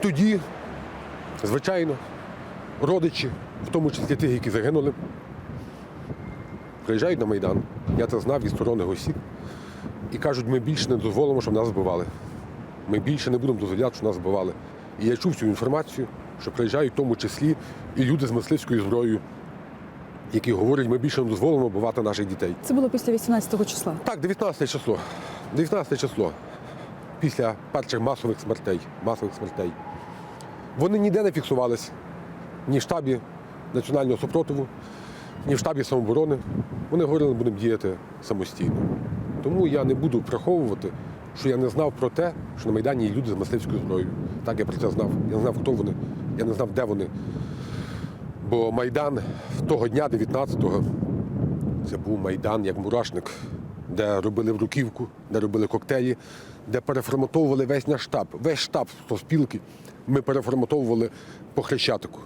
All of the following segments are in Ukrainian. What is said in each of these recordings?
тоді, звичайно, родичі, в тому числі тих, які загинули, приїжджають на Майдан. Я це знав від сторонних осіб. І кажуть, ми більше не дозволимо, щоб нас збивали. Ми більше не будемо дозволяти, щоб нас збивали. І я чув цю інформацію, що приїжджають в тому числі і люди з мисливською зброєю, які говорять, ми більше не дозволимо вбивати наших дітей. Це було після 18-го числа. Так, 19 число. 19 число. Після перших масових смертей. Масових смертей. Вони ніде не фіксувались. Ні в штабі національного супротиву, ні в штабі самооборони. Вони говорили, будемо діяти самостійно. Тому я не буду приховувати, що я не знав про те, що на Майдані є люди з мисливською зброєю. Так, я про це знав. Я не знав, хто вони, я не знав, де вони. Бо Майдан того дня, 19-го, це був Майдан як мурашник, де робили бруківку, де робили коктейлі, де переформатовували весь наш штаб. Весь штаб спілки ми переформатовували по Хрещатику.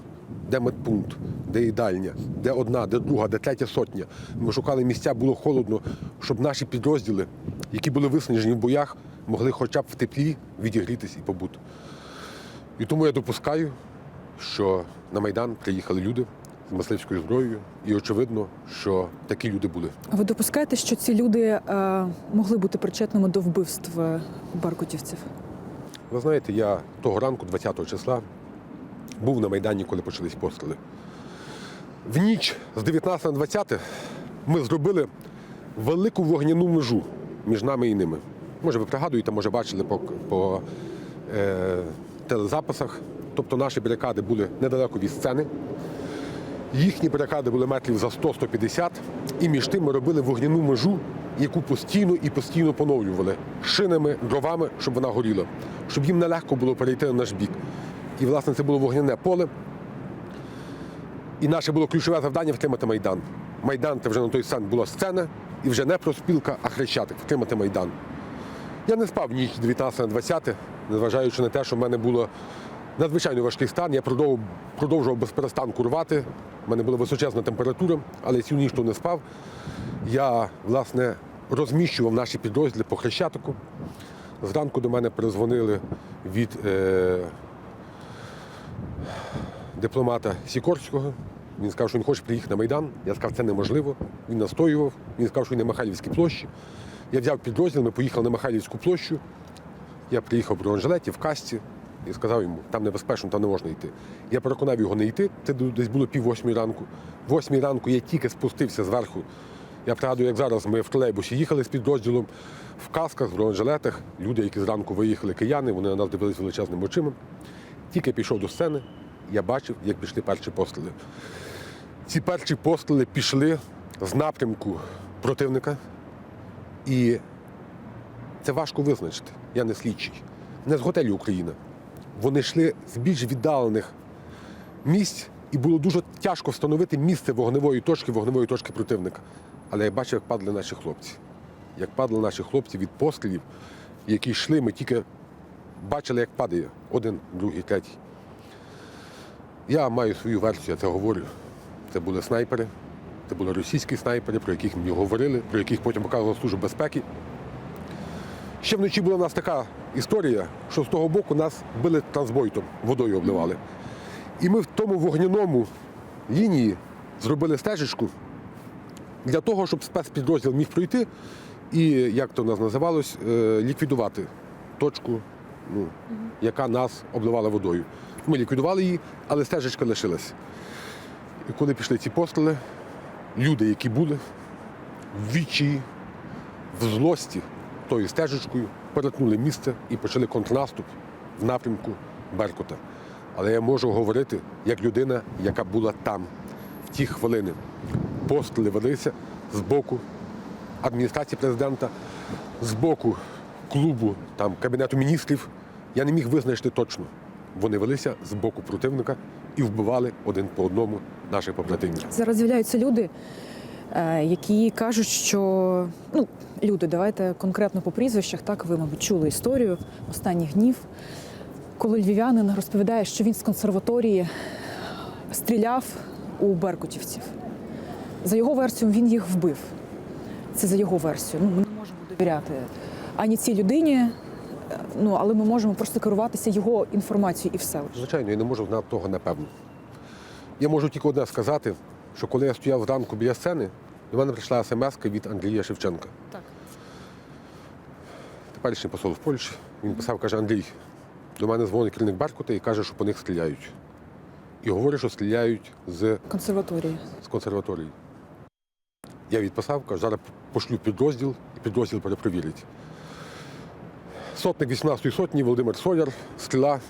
Де медпункт, де їдальня, де одна, де друга, де третя сотня. Ми шукали місця, було холодно, щоб наші підрозділи, які були виснажені в боях, могли хоча б в теплі відігрітись і побути. І тому я допускаю, що на Майдан приїхали люди з мисливською зброєю, і очевидно, що такі люди були. А ви допускаєте, що ці люди е, могли бути причетними до вбивств е, баркутівців? Ви знаєте, я того ранку, 20 числа, був на Майдані, коли почались постріли. В ніч з 19 на 20 ми зробили велику вогняну межу між нами і ними. Може, ви пригадуєте, може, бачили по, по е, телезаписах. Тобто наші барикади були недалеко від сцени. Їхні барикади були метрів за 100-150, і між тим ми робили вогняну межу, яку постійно і постійно поновлювали шинами, дровами, щоб вона горіла, щоб їм нелегко було перейти на наш бік. І, власне, це було вогняне поле. І наше було ключове завдання втримати Майдан. Майдан це вже на той сцен була сцена, і вже не проспілка, а хрещатик втримати Майдан. Я не спав ніч 19 на 20, незважаючи на те, що в мене було надзвичайно важкий стан. Я продовжував, без перестанку рвати. У мене була височезна температура, але цю ніч не спав. Я, власне, розміщував наші підрозділи по Хрещатику. Зранку до мене перезвонили від е, дипломата Сікорського. Він сказав, що він хоче приїхати на Майдан. Я сказав, що це неможливо. Він настоював. Він сказав, що він на Михайлівській площі. Я взяв підрозділ, ми поїхали на Михайлівську площу. Я приїхав в бронежилеті, в касті і сказав йому, там небезпечно, там не можна йти. Я переконав його не йти. Це десь було пів восьмій ранку. Восьмій ранку я тільки спустився зверху. Я пригадую, як зараз ми в тролейбусі їхали з підрозділом в касках, в бронежилетах. Люди, які зранку виїхали кияни, вони на нас дивилися величезними очима. Тільки пішов до сцени, я бачив, як пішли перші постріли. Ці перші постріли пішли з напрямку противника, і це важко визначити. Я не слідчий. Не з готелю Україна. Вони йшли з більш віддалених місць, і було дуже тяжко встановити місце вогневої точки, вогневої точки противника. Але я бачив, як падали наші хлопці. Як падали наші хлопці від пострілів, які йшли, ми тільки бачили, як падає один, другий, третій. Я маю свою версію, я це говорю. Це були снайпери, це були російські снайпери, про яких мені говорили, про яких потім показувала Служба безпеки. Ще вночі була у нас така історія, що з того боку нас били трансбойтом, водою обливали. І ми в тому вогняному лінії зробили стежечку для того, щоб спецпідрозділ міг пройти і, як то в нас називалось, е, ліквідувати точку, ну, яка нас обливала водою. Ми ліквідували її, але стежечка лишилась. І коли пішли ці постріли, люди, які були в відчаї, в злості тою стежечкою, перетнули місце і почали контрнаступ в напрямку Беркута. Але я можу говорити як людина, яка була там в ті хвилини. Постріли велися з боку адміністрації президента, з боку клубу там, Кабінету міністрів. Я не міг визначити точно. Вони велися з боку противника і вбивали один по одному наших побратимів. Зараз з'являються люди, які кажуть, що ну, люди, давайте конкретно по прізвищах, так ви, мабуть, чули історію останніх днів, коли львів'янин розповідає, що він з консерваторії стріляв у беркутівців. За його версією, він їх вбив. Це за його версією. Ну, ми не можемо довіряти ані цій людині, е, ну але ми можемо просто керуватися його інформацією і все. Звичайно, я не можу знати того напевно. Я можу тільки одне сказати, що коли я стояв зранку біля сцени, до мене прийшла смс від Андрія Шевченка, Так. теперішній посол в Польщі. Він писав, каже, Андрій, до мене дзвонить керівник Беркута і каже, що по них стріляють. І говорить, що стріляють з, Консерваторії. з консерваторії. Я відписав, кажу, зараз пошлю підрозділ, і підрозділ перепровірить. Сотник 18-ї сотні Володимир Соляр, стріла,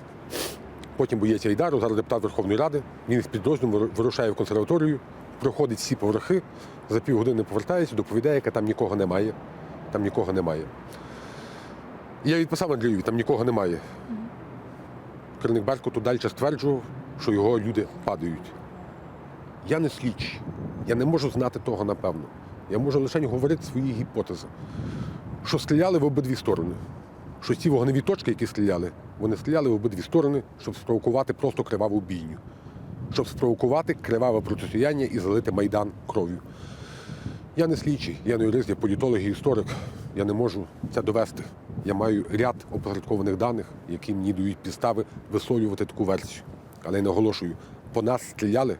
потім боєць Айдару, зараз депутат Верховної Ради. Він з підрозділом вирушає в консерваторію, проходить всі поверхи, за півгодини повертається, доповідає, яка там нікого немає. Там нікого немає. Я відписав Андрію, там нікого немає. Керівник Беркуту далі стверджував, що його люди падають. Я не слідчий. Я не можу знати того напевно. Я можу лише говорити свої гіпотези. Що стріляли в обидві сторони. Що ці вогневі точки, які стріляли, вони стріляли в обидві сторони, щоб спровокувати просто криваву бійню. Щоб спровокувати криваве протистояння і залити майдан кров'ю. Я не слідчий, я не юрист, я політолог і історик. Я не можу це довести. Я маю ряд опосередкованих даних, які мені дають підстави висловлювати таку версію. Але я наголошую, по нас стріляли,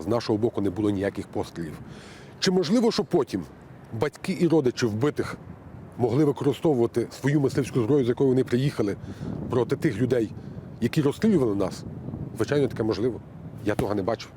з нашого боку не було ніяких пострілів. Чи можливо, що потім батьки і родичі вбитих могли використовувати свою мисливську зброю, з якою вони приїхали проти тих людей, які розстрілювали нас? Звичайно, таке можливо. Я того не бачив.